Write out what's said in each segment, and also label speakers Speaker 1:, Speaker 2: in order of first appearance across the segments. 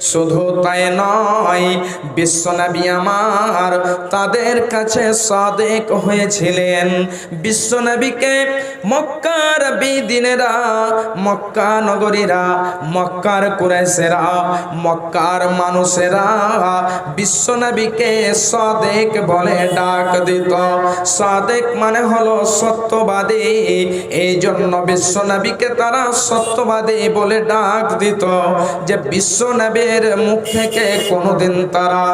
Speaker 1: শুধু তাই নয় বিশ্বনবী আমার তাদের কাছে সাদেক হয়েছিলেন। বিশ্বনবীকে মক্কার বিদিনেরা, মক্কা নগরীরা, মক্কার কুরাইশেরা, মক্কার মানুষেরা বিশ্বনবীকে সাদেক বলে ডাক দিত। সাদেক মানে হলো সত্যবাদী। এই জন্য বিশ্বনবীকে তারা সত্যবাদী বলে ডাক দিত যে বিশ্ব নবীর মুখ থেকে কোনোদিন তারা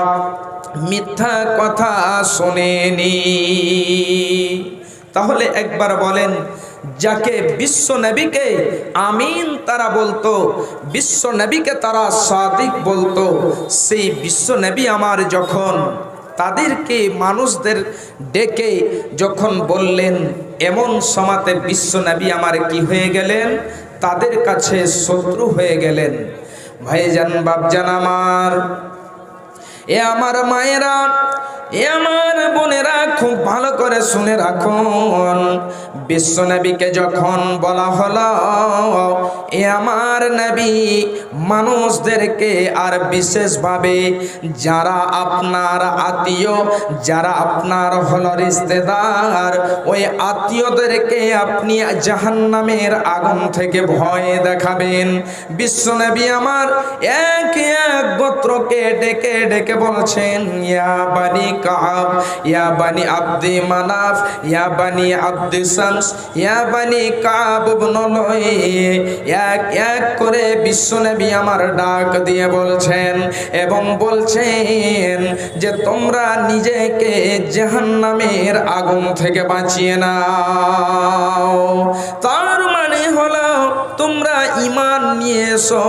Speaker 1: মিথ্যা কথা শোনেনি। তাহলে একবার বলেন, যাকে বিশ্ব নবীকে আমিন তারা বলতো, বিশ্ব নবীকে তারা সাদিক বলতো, সেই বিশ্ব নবী আমার যখন তাদেরকে মানুষদের ডেকে যখন বললেন, এমন সমাতে বিশ্ব নবী আমার কি হয়ে গেলেন? তাদের কাছে শত্রু হয়ে গেলেন। ভাইজান বাপজান আমার। এ আমার মায়েরা এ আমার বোনেরা, খুব ভালো করে শুনে রাখুন। বিশ্বনবীকে যখন বলা হলো, এ আমার নবী, মানুষদেরকে আর বিশেষভাবে যারা আপনার আত্মীয়, যারা আপনার হলো রিস্তেদার, ওই আত্মীয়দেরকে আপনি জাহান্নামের আগুন থেকে ভয় দেখাবেন। বিশ্বনবী আমার এক এক গোত্রকে ডেকে ডেকে বলছেন, ইয়া বানি কাব ইয়া বানি আব্দি মানাফ, ইয়া বানি আব্দি শামস, ইয়া বানি কাব লুই। এক এক করে বিশ্বনবী আমার ডাক দিয়ে বলছেন এবং বলছেন যে তোমরা নিজেকে জাহান্নামের আগুন থেকে বাঁচিয়ে নাও। তার তোমরা ইমান নিয়ে এসো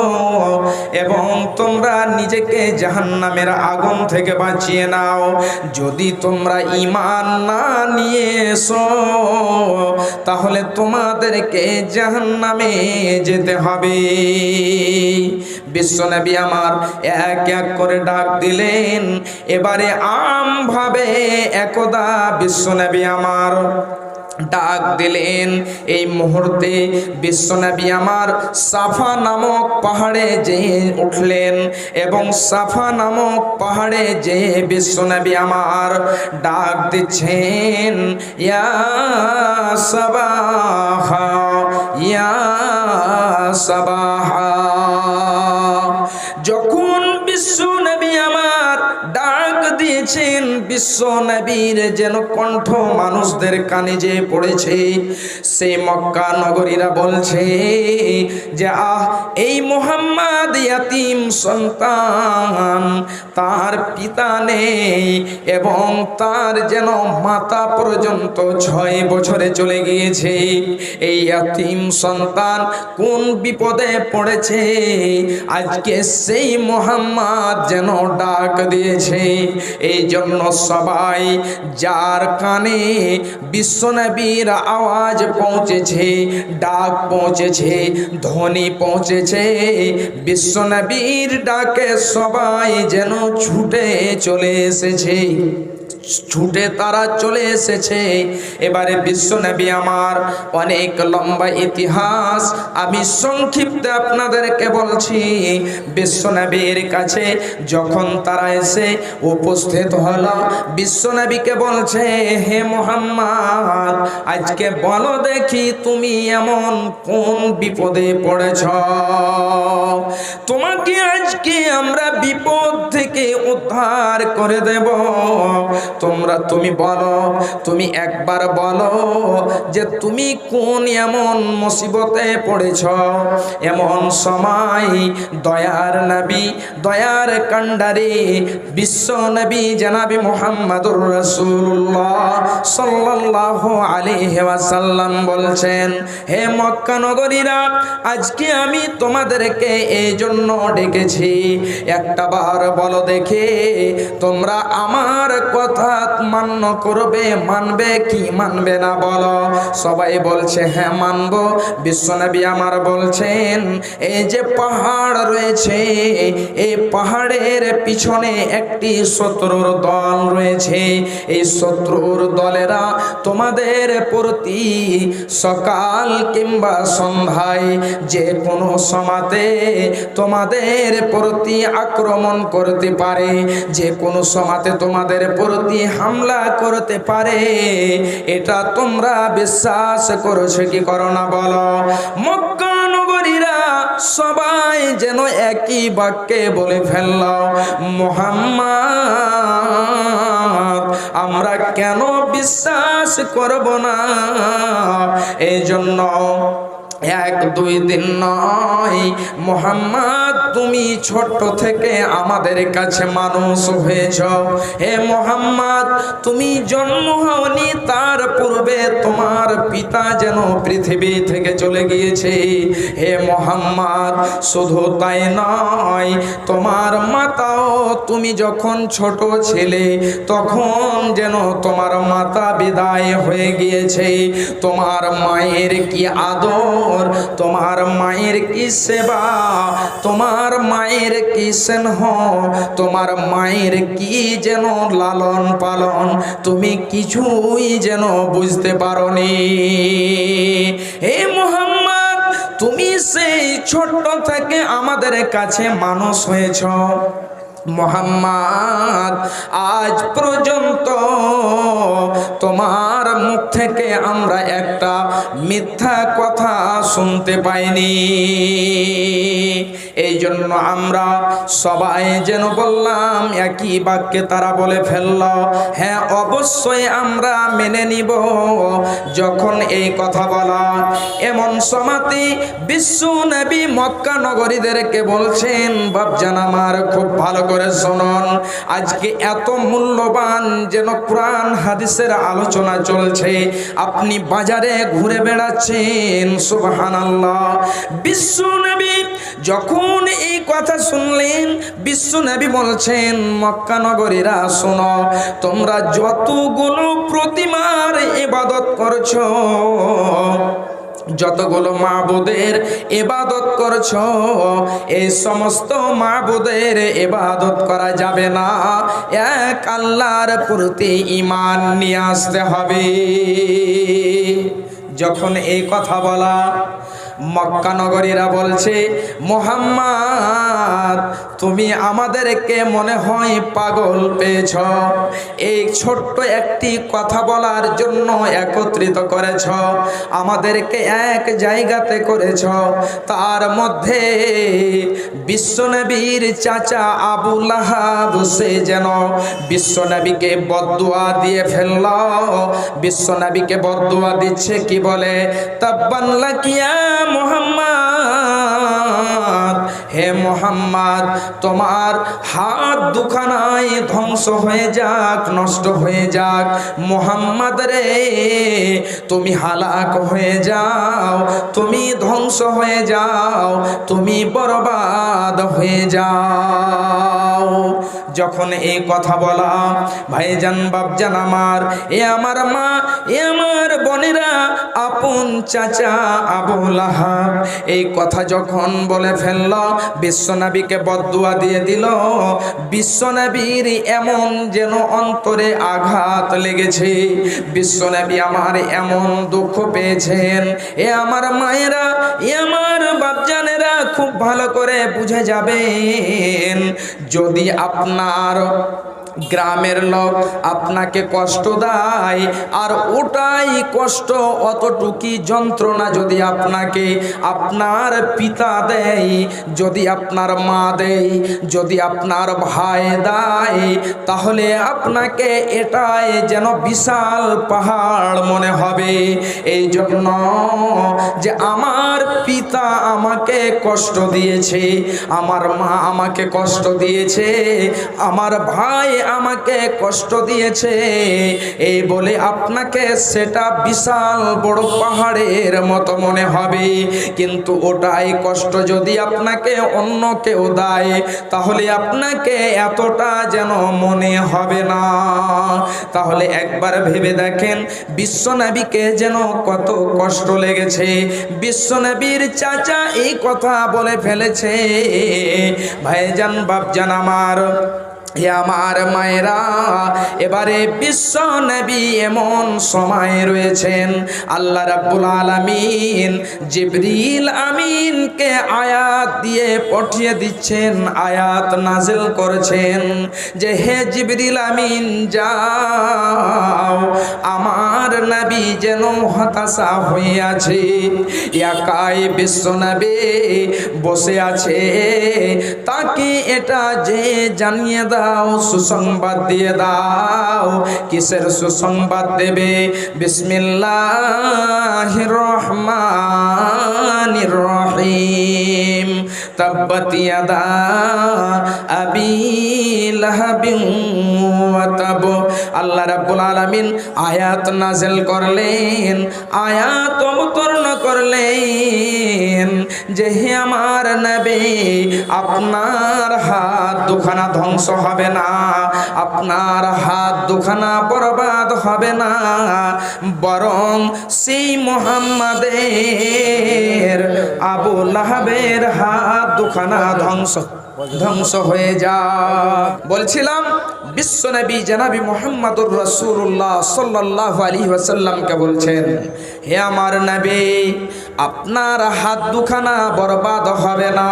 Speaker 1: এবং তোমরা নিজেকে জাহান্নামের আগুন থেকে বাঁচিয়ে নাও। যদি তোমরা ইমান না নিয়ে এসো তাহলে তোমাদেরকে জাহান্নামে যেতে হবে। বিশ্বনবী আমার এক এক করে ডাক দিলেন। এবারে আমভাবে একদা বিশ্বনবী আমার ডাক দিলেন, এই মুহূর্তে বিশ্বনবী আমার সাফা নামক পাহাড়ে যেয়ে উঠলেন এবং সাফা নামক পাহাড়ে যেয়ে বিশ্বনবী আমার ডাক দিচ্ছেন, ইয়া সাবাহা ইয়া সাবাহা। যখন বিশ্ব নবী আমার ডাক দিয়েছেন, বিশ্ব নবীর যেন কণ্ঠ মানুষদের কানে যে পড়েছে, সে মক্কা নগরীরা বলছে যে, আহ, এই মোহাম্মদ ইয়াতিম সন্তান তার পিতা নেই এবং তার যেন মাতা পর্যন্ত ছয় বছরে চলে গিয়েছে। এই ইয়াতিম সন্তান কোন বিপদে পড়েছে? আজকে সেই মোহাম্মদ যেন ডাক দিয়েছে। এই জন্য সবাই যার কানে বিশ্বনবীর আওয়াজ পৌঁছেছে, ডাক পৌঁছেছে, ধ্বনি পৌঁছেছে বিশ্বনবীর ডাকে সবাই যেন ছুটে চলে এসেছে। ছুটে তারা চলে এসেছে। এবারে বিশ্বনবী আমার অনেক লম্বা ইতিহাস। আমি সংক্ষিপ্ত আপনাদেরকে বলছি, বিশ্বনবীর কাছে যখন তারা এসে উপস্থিত হলো, বিশ্বনবীকে বলছে, হে মোহাম্মদ, আজকে বলো দেখি তুমি এমন কোন বিপদে পড়েছ? তোমাকে আজকে আমরা বিপদ থেকে উদ্ধার করে দেব। তোমরা তুমি বলো, তুমি একবার বলো যে তুমি কোন এমন মুসিবতে পড়েছ? এমন সময় দয়ার নবী, দয়ার কান্ডারে বিশ্ব নবী জানাবি মোহাম্মদুর রসুল্লাহ সাল্লাল্লাহু আলাইহি ওয়াসাল্লাম বলছেন, হে মক্কা নগরীরা, আজকে আমি তোমাদেরকে এই জন্য ডেকেছি। একটা বার বলো দেখে, তোমরা আমার কথা অর্থাৎ মান্য করবে, মানবে কি মানবে না বলো। সবাই বলছে হ্যাঁ মানব। বিশ্বনবী আমার বলছেন, এই যে পাহাড় রয়েছে, এই পাহাড়ের পিছনে একটি শত্রুর দল রয়েছে এই শত্রুর দলেরা তোমাদের প্রতি সকাল কিংবা সন্ধ্যায় যে কোনো সমাতে তোমাদের প্রতি আক্রমণ করতে পারে, যে কোনো সমাতে তোমাদের প্রতি হামলা করতে পারে, এটা তোমরা বিশ্বাস করছ কি করো না বলো? মক্কা নগরীরা সবাই যেন একই বাক্যে বলে ফেলল, মোহাম্মদ আমরা। কেন বিশ্বাস করব না? এই জন্য এক দুই দিন নয়। মোহাম্মদ, তুমি ছোট থেকে আমাদের কাছে মানুষ হয়েছ। হে মোহাম্মদ, তুমি জন্ম হওনি, তার পূর্বে তোমার পিতা যেন পৃথিবী থেকে চলে গিয়েছে। হে মোহাম্মদ, শুধু তাই নয়, তোমার মাতাও তুমি যখন ছোট ছেলে, তখন যেন তোমার মাতা বিদায় হয়ে গিয়েছে। তোমার মায়ের কি আদর তোমার মায়ের কি সেবা? তোমার মায়ের কি স্নেহ? তোমার মায়ের কি যেন লালন পালন? তুমি কিছুই যেন বুঝতে পারোনি। হে মোহাম্মদ, তুমি সেই ছোট্ট থেকে আমাদের কাছে মানুষ হয়েছ। মোহাম্মদ আজ পর্যন্ত তোমার মুখ থেকে আমরা একটা মিথ্যা কথা শুনতে পাইনি। এই জন্য আমরা সবাই যেন বললাম, একই বাক্যে তারা বলে ফেলল হ্যাঁ অবশ্যই আমরা মেনে নিব। যখন এই কথা বলা, এমন সমাতি বিশ্ব নবী মক্কা নগরীদেরকে বলছেন বাপজান আমার, খুব ভালো করে শুনুন, আজকে এত মূল্যবান যেন কোরআন হাদিসের আলোচনা চলছে, আপনি বাজারে ঘুরে বেড়াচ্ছেন, সুবহানাল্লাহ, বিশ্ব নবী, যখন এই কথা শুনলেন, বিশ্ব নবী বলছেন, মক্কা নগরীরা শোনো, তোমরা যতগুলো প্রতিমার ইবাদত করছ, যতগুলো মাবুদের এবাদত করছ, এই সমস্ত মাবুদের ইবাদত করা যাবে না। এক আল্লাহর প্রতি ইমান নিয়ে আসতে হবে। যখন এই কথা বলা মক্কা নগরীরা বলছে মোহাম্মদ তুমি আমাদেরকে মনে হয় পাগল পেয়েছ। এই ছোট্ট একটি কথা বলার জন্য একত্রিত করেছ। আমাদেরকে এক জায়গাতে করেছ। তার মধ্যে বিশ্বনবীর চাচা আবু লাহাব, সে যেন বিশ্বনবীকে বদুয়া দিয়ে ফেলল। বিশ্বনবীকে বদুয়া দিচ্ছে কি বলে? তাব্বাল্লা কিয়া মোহাম্মদ হে মোহাম্মদ, তোমার হাত দুখানায় ধ্বংস হয়ে যাক, নষ্ট হয়ে যাক। মোহাম্মদ রে, তুমি হালাক হয়ে যাও, তুমি ধ্বংস হয়ে যাও, তুমি বরবাদ হয়ে যাও। যখন এই কথা বলা, ভাইজান, বাপজান আমার, এ আমার মা, এ আমার বোনেরা, আপন চাচা আবুল আহাব এই কথা যখন বলে ফেলল, বিশ্বনবীকে বদুয়া দিয়ে দিল, বিশ্বনবীর এমন যেন অন্তরে আঘাত লেগেছে। বিশ্বনবী আমার এমন দুঃখ পেয়েছেন। এ আমার মায়েরা, এ আমার বাপজানেরা খুব ভালো করে বুঝে যাবেন। যদি আপনার গ্রামের লোক আপনাকে কষ্ট দেয় আর ওটাই কষ্ট অতটুকি যন্ত্রণা যদি আপনাকে আপনার পিতা দেয়, যদি আপনার মা দেয়, যদি আপনার ভাই দেয়, তাহলে আপনাকে এটাই যেন বিশাল পাহাড় মনে হবে। এই জন্য যে আমার পিতা আমাকে কষ্ট দিয়েছে, আমার মা আমাকে কষ্ট দিয়েছে, আমার ভাই আমাকে কষ্ট দিয়েছে। এই বলে আপনাকে সেটা বিশাল বড় পাহাড়ের মতো মনে হবে। কিন্তু ওটাই কষ্ট যদি আপনাকে অন্য কেউ দেয়, তাহলে আপনাকে এতটা যেন মনে হবে না। তাহলে একবার ভেবে দেখেন বিশ্বনবীকে যেন কত কষ্ট লেগেছে। বিশ্বনবীর চাচা এই কথা বলে ফেলেছে। ভাইজান, বাপজান আমার হে আমার মায়েরা, এবারে বিশ্ব নবী এমন সময় রয়েছেন। আল্লাহ রাব্বুল আলামিন জিবরিল আমিনকে আয়াত দিয়ে পাঠিয়ে দিচ্ছেন, আয়াত নাজিল করেছেন যে, হে জিবরিল আমিন, যাও, আমার নবী যেন হতাশা হয়ে আছে, একাই বিশ্ব নবী বসে আছে, তাকে এটা যে জানিয়ে দাও সুসংবাদ দিয়ে দাও। কিসের সুসংবাদ দেবে? বিসমিল্লাহ রহমান রহিম। তব্বতিয়া দা আবি লাহাবিন ওয়া তাব। আল্লাহ রাব্বুল আলামিন আয়াত নাযিল করলেন, আয়াত অবতরণ করলেন যে হে আমার নবী, আপনার হাত দুখানা ধ্বংস হবে না, আপনার হাত দুখানা বরবাদ হবে না, বরং সেই মোহাম্মদের আবু লাহাবের হাত দুখানা ধ্বংস ধ্বংস হয়ে যা। বলছিলাম, বিশ্ব বিশ্বনবী জানাবি মোহাম্মদুর রসুল্লাহ সাল্লাহ আলী ওয়াসাল্লামকে বলছেন, হে আমার নবী, আপনার হাত দুখানা বরবাদ হবে না,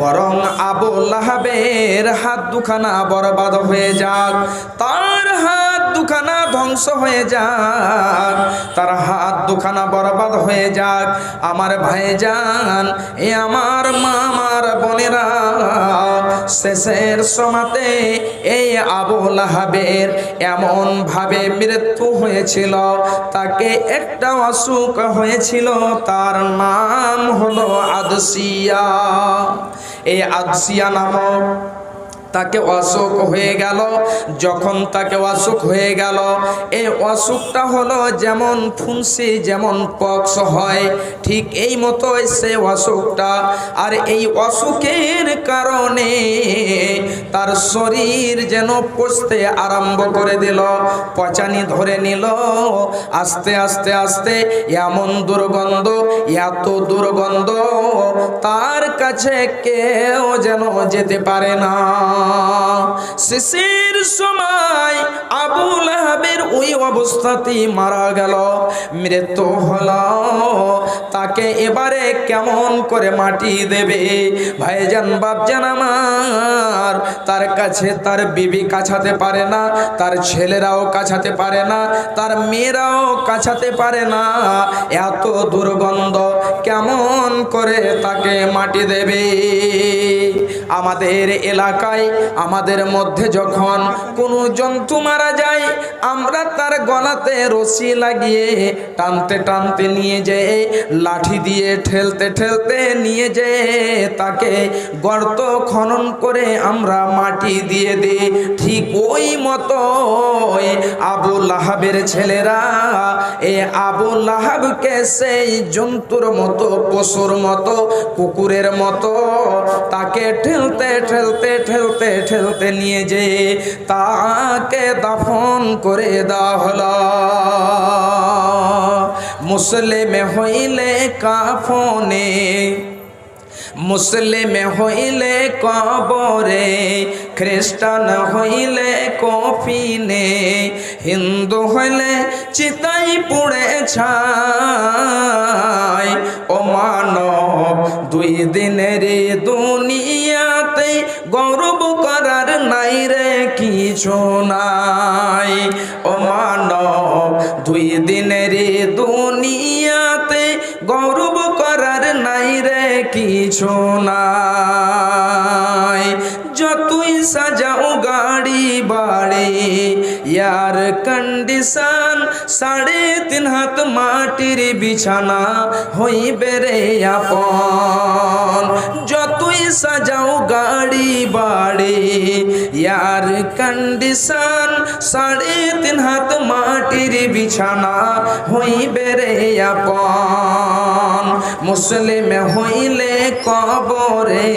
Speaker 1: বরং আবু লাহাবের হাত দুখানা বরবাদ হয়ে যাক। তার হাত দুখানা ধ্বংস হয়ে যাক, তার হাত দুখানা বরবাদ হয়ে যাক। আমার ভাইজান, এ আমার মা আমার বোনেরা শেষের সমাতে এই আবুল হাবের এমন ভাবে মৃত্যু হয়েছিল। তাকে একটা অসুখ হয়েছিল, তার নাম হলো আদসিয়া। এই আদসিয়া নামক তাকে অসুখ হয়ে গেল। যখন তাকে অসুখ হয়ে গেল, এই অসুখটা হলো যেমন ফুনসি, যেমন পক্স হয়, ঠিক এই মতোই সে অসুখটা। আর এই অসুখের কারণে তার শরীর যেন পচতে আরম্ভ করে দিল, পচানি ধরে নিল। আস্তে আস্তে আস্তে এমন দুর্গন্ধ, এত দুর্গন্ধ তার কাছে কেউ যেন যেতে পারে না। শেষের সময় আবুল আহাবের ওই অবস্থাতেই মারা গেল। মৃত্যু হল, তাকে এবারে কেমন করে মাটি দেবে? ভাই ভাইজান, বাপজান আমার, তার কাছে তার বিবি কাছাতে পারে না, তার ছেলেরাও কাছাতে পারে না, তার মেয়েরাও কাছাতে পারে না। এত দুর্গন্ধ কেমন করে তাকে মাটি দেবে? আমাদের এলাকায়, আমাদের মধ্যে যখন কোনো জন্তু মারা যায়, আমরা তার গলাতে রশি লাগিয়ে টানতে টানতে নিয়ে যেয়ে, লাঠি দিয়ে ঠেলতে ঠেলতে নিয়ে যেয়ে তাকে গর্ত খনন করে আমরা মাটি দিয়ে দিই। ঠিক ওই মতো আবু লাহাবের ছেলেরা, এ আবু লাহাবকে সেই জন্তুর মতো, পশুর মতো, কুকুরের মতো তাকে ঠেলতে ঠেলতে ঠেলতে ঠেলতে নিয়ে যে তাকে দাফন করে দেওয়া হলো। মুসলিম হইলে কাফনে মুসলিম হইলে কবরে, খ্রিস্টান হইলে কফিনে, হিন্দু হইলে চিতাই পুড়ে ছায় ও মানব, দুই দিনের দুনিয়াতে গৌরব করার নাই রে কিছু নাই। ও মানব, দুই দিনের দুনিয়াতে গৌরব করার নাই রে কিছু নাই। যতই সাজাও গাড়ি বাড়ি, ইয়ার কন্ডিশন সাড়ে তিন হাত মাটির বিছানা হইবে রে আপন। যতই সাজাও গাড়ি বাড়ি ইয়ার কন্ডিশন সাড়ে তিন হাত মাটির বিছানা রে আপন মুসলিম হইলে কবরে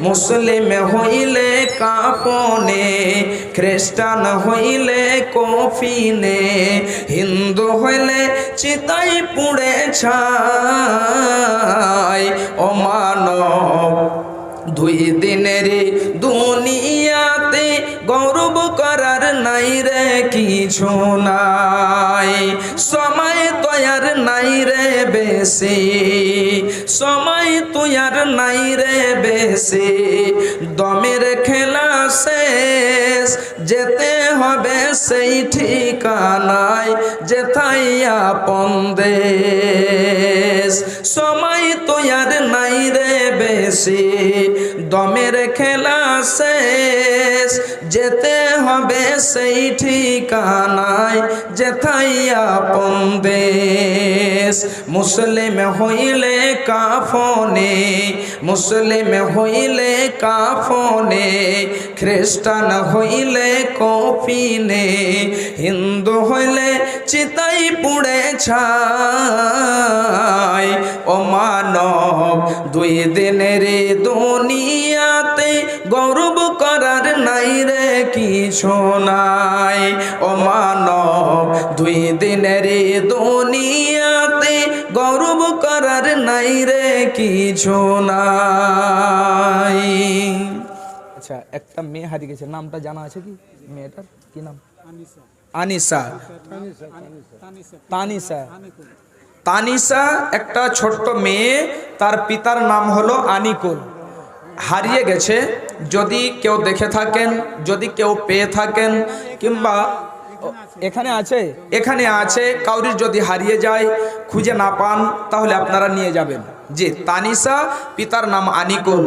Speaker 1: মুসলিম হইলে কাপনে খ্রিস্টান হইলে কফিনে হিন্দু হইলে চিতাই পুড়ে ছাই ও মানব দুই দিনের দুনিয়াতে গৌরব করার নাই রে কিছু নাই। সময় তৈয়ার নাই রে বেশি, সময় তৈয়ার নাই রে বেশি। দমের খেলা শেষ, যেতে হবে সেই ঠিকানায় যেথাই আপন দেশ। সময় তৈয়ার নাই রে বেশি দমের খেলা শেষ। যেতে হবে সেই ঠিকানায় যেথাই আপন দেশ। মুসলিম হইলে কাফনে, মুসলিম হইলে কাফনে, খ্রিস্টান হইলে কফিনে, হিন্দু হইলে চিতাই পুড়ে ছাই। ও মানব, দুই দিনের দুনিয়াতে গৌরব করার নাই রে কিছু নাই ও মানব দুই দিনের দুনিয়াতে গৌরব করার নাই রে কিছু নাই। আচ্ছা একটা মেয়ে হারিয়ে গেছে নামটা জানা আছে কি মেয়েটার? কি নাম? আনিসা। তানিসা। তানিসা একটা ছোট্ট মেয়ে তার পিতার নাম হলো আনিকুল। হারিয়ে গেছে যদি কেউ দেখে থাকেন যদি কেউ পেয়ে থাকেন কিংবা এখানে আছে? এখানে আছে কাউরির যদি হারিয়ে যায় খুঁজে না পান তাহলে আপনারা নিয়ে যাবেন। জি তানিসা পিতার নাম আনিকুল।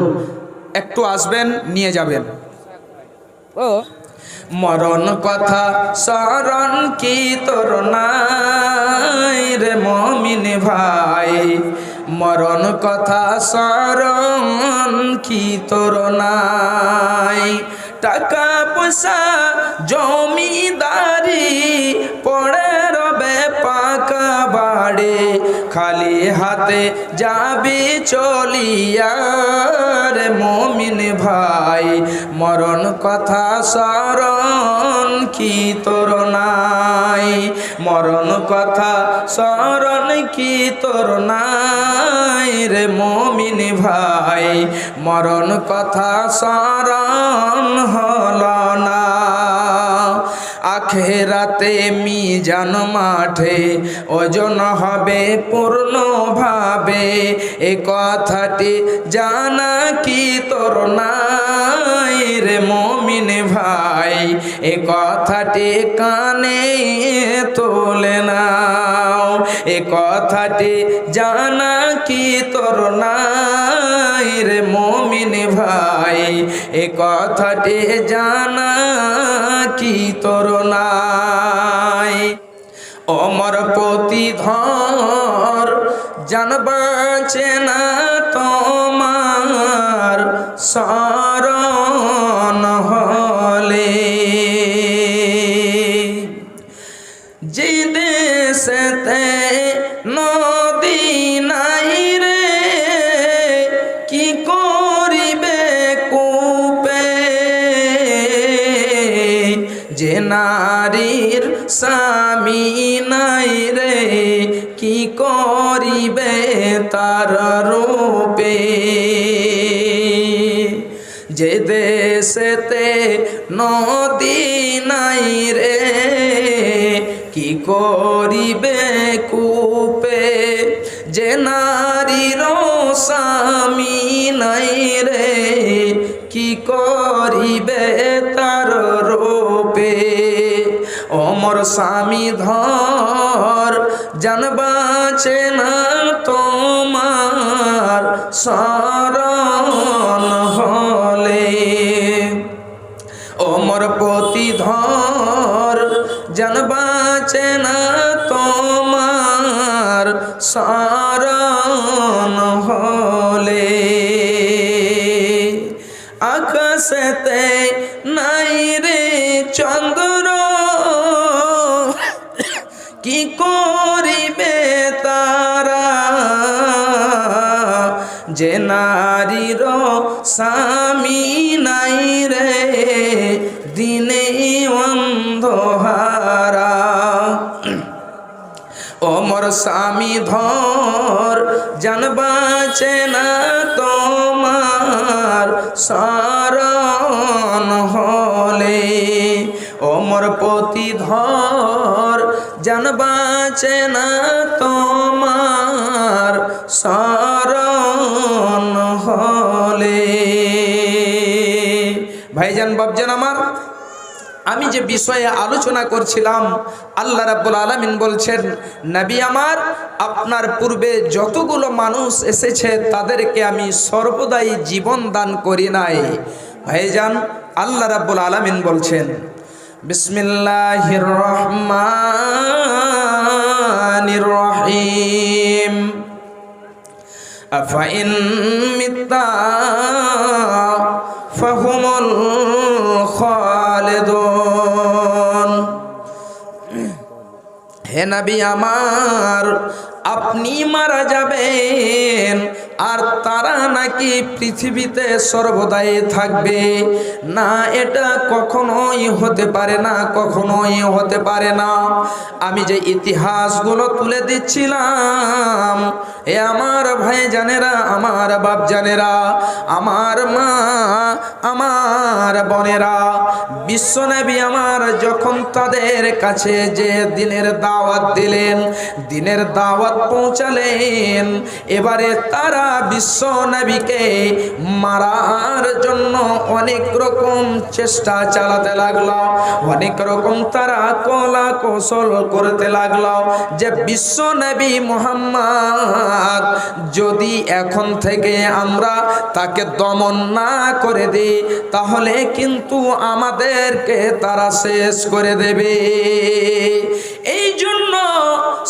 Speaker 1: একটু আসবেন নিয়ে যাবেন। ও। মরণ কথা স্মরণ কি তোর নাই রে মমিন ভাই? মরণ কথা স্মরণ কি তোর নাই? টাকা পয়সা, জমিদারি পড়ে রবে পাকা বাড়ে। খালি হাতে যাবি চলিয়া রে মমিন ভাই। মরণ কথা স্মরণ কি তোর নাই? মরণ কথা স্মরণ কি তোর নাই রে মমিন ভাই? মরণ কথা স্মরণ হল না। আখেরাতে মিজান মাঠে ওজন হবে পূর্ণভাবে। এ কথাটি জানা কি তোর নাই রে মমিন ভাই, এ কথাটি কানে তোলে নাও। এ কথাটি জানা কি তোর নাই রে মমিন ভাই? এ কথাটি জানা কি তোর নাই? অমর প্রতি ধর জানবাছে না তোমার শরণ নদী নাই রে। কি করিবে কূপে? যে নারীর স্বামী নাই রে, কি করিবে তার রূপে? অমর স্বামী ধর জানবাছে না তোমার শরণ আকাশেতে নাই রে চন্দ্র। কি করিবে তারা? যে নারীর স্বামী নাই রে দিনে অন্ধহারা স্বামী ধর জানবাচে না তোমার সারণ হলে। ওমর পতি ধর জানবাচে না তোমার সারণ হলে। ভাইজান বাবজান আমার। আমি যে বিষয়ে আলোচনা করছিলাম, আল্লাহ রাব্বুল আলামিন বলছেন, নবী আমার, আপনার পূর্বে যতগুলো মানুষ এসেছে, তাদেরকে আমি সর্বদাই জীবন দান করি নাই। ভাইজান আল্লাহ রাব্বুল আলামিন বলছেন, বিসমিল্লাহির রহমানির রহিম। আফাইন মিতা ফাহুমুল খালিদুন। হে নাবি আমার, আপনি মারা যাবেন আর তারা নাকি পৃথিবীতে সর্বদাই থাকবে। না, এটা কখনোই হতে পারে না, কখনোই হতে পারে না। আমি যে ইতিহাসগুলো তুলে দিচ্ছিলাম এ আমার ভাই জানেরা আমার বাপ জানেরা আমার মা, আমার বোনেরা, বিশ্বনবী আমার যখন তাদের কাছে যে দিনের দাওয়াত দিলেন, দিনের দাওয়াত পৌঁছালেন, এবারে তারা বিশ্ব নবীকে মারার জন্য অনেক রকম চেষ্টা চালাতে লাগল, অনেক রকম তারা কলা কৌশল করতে লাগল যে বিশ্ব নবী মোহাম্মদ যদি এখন থেকে আমরা তাকে দমন না করে দিই, তাহলে কিন্তু আমাদেরকে তারা শেষ করে দেবে। এই জন্য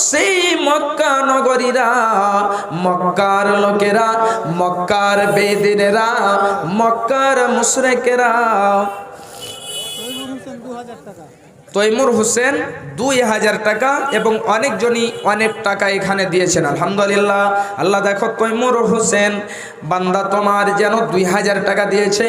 Speaker 1: সেই মক্কা নগরীরা, মক্কার লোকেরা, মক্কার বেদিনেরা, মক্কার মুশরেকেরা তৈমুর হোসেন দুই হাজার টাকা এবং অনেকজনই অনেক টাকা এখানে দিয়েছেন, আলহামদুলিল্লাহ। আল্লাহ দেখো, তৈমুর হোসেন, বান্দা তোমার যেন দুই হাজার টাকা দিয়েছে